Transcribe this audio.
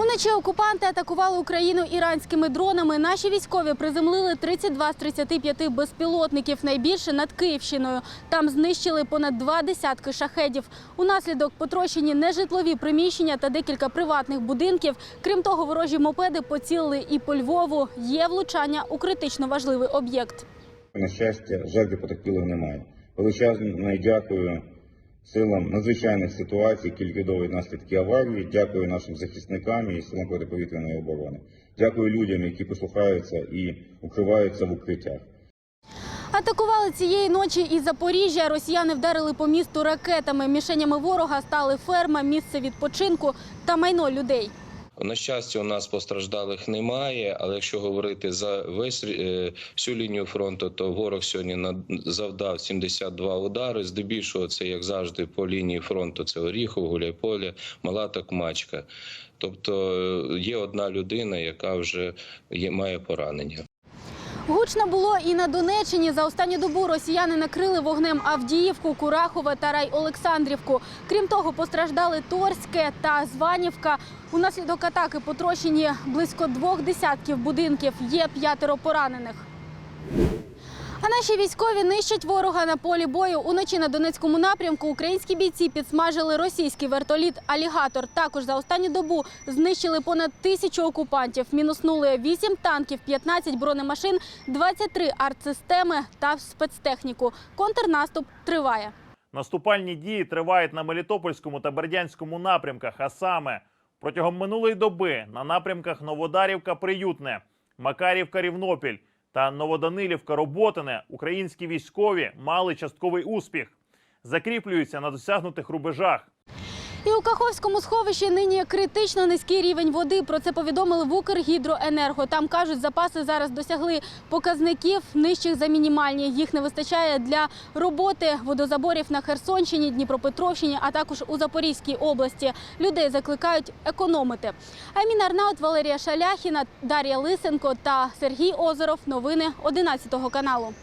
Уночі окупанти атакували Україну іранськими дронами. Наші військові приземлили 32 з 35 безпілотників, найбільше над Київщиною. Там знищили понад два десятки шахедів. Унаслідок потрощені нежитлові приміщення та декілька приватних будинків. Крім того, ворожі мопеди поцілили і по Львову. Є влучання у критично важливий об'єкт. На щастя, жертв потерпілих немає. Величезне дякую силам надзвичайних ситуацій, які ліквідовують наслідки аварії. Дякую нашим захисникам і силам протиповітряної оборони. Дякую людям, які послухаються і укриваються в укриттях. Атакували цієї ночі і Запоріжжя. Росіяни вдарили по місту ракетами. Мішенями ворога стали ферма, місце відпочинку та майно людей. На щастя, у нас постраждалих немає, але якщо говорити за весь е, всю лінію фронту, то ворог сьогодні завдав 72 удари. Здебільшого це як завжди по лінії фронту. Це Оріхов, Гуляйполе, Мала Токмачка. Тобто е, є одна людина, яка вже є, має поранення. Гучно було і на Донеччині. За останню добу росіяни накрили вогнем Авдіївку, Курахове та Райолександрівку. Крім того, постраждали Торське та Званівка. Унаслідок атаки потрощені близько двох десятків будинків. Є п'ятеро поранених. А наші військові нищать ворога на полі бою. Уночі на Донецькому напрямку українські бійці підсмажили російський вертоліт Алігатор. Також за останню добу знищили понад тисячу окупантів. Мінуснули 8 танків, 15 бронемашин, 23 артсистеми та спецтехніку. Контрнаступ триває. Наступальні дії тривають на Мелітопольському та Бердянському напрямках, а саме протягом минулої доби на напрямках Новодарівка Приютне, Макарівка Рівнопіль та Новоданилівка Роботине українські військові мали частковий успіх, закріплюються на досягнутих рубежах. І у Каховському сховищі нині критично низький рівень води. Про це повідомили в Укргідроенерго. Там кажуть, запаси зараз досягли показників нижчих за мінімальні. Їх не вистачає для роботи водозаборів на Херсонщині, Дніпропетровщині, а також у Запорізькій області. Людей закликають економити. Аймін Арнаут, Валерія Шаляхіна, Дар'я Лисенко та Сергій Озеров. Новини 11 каналу.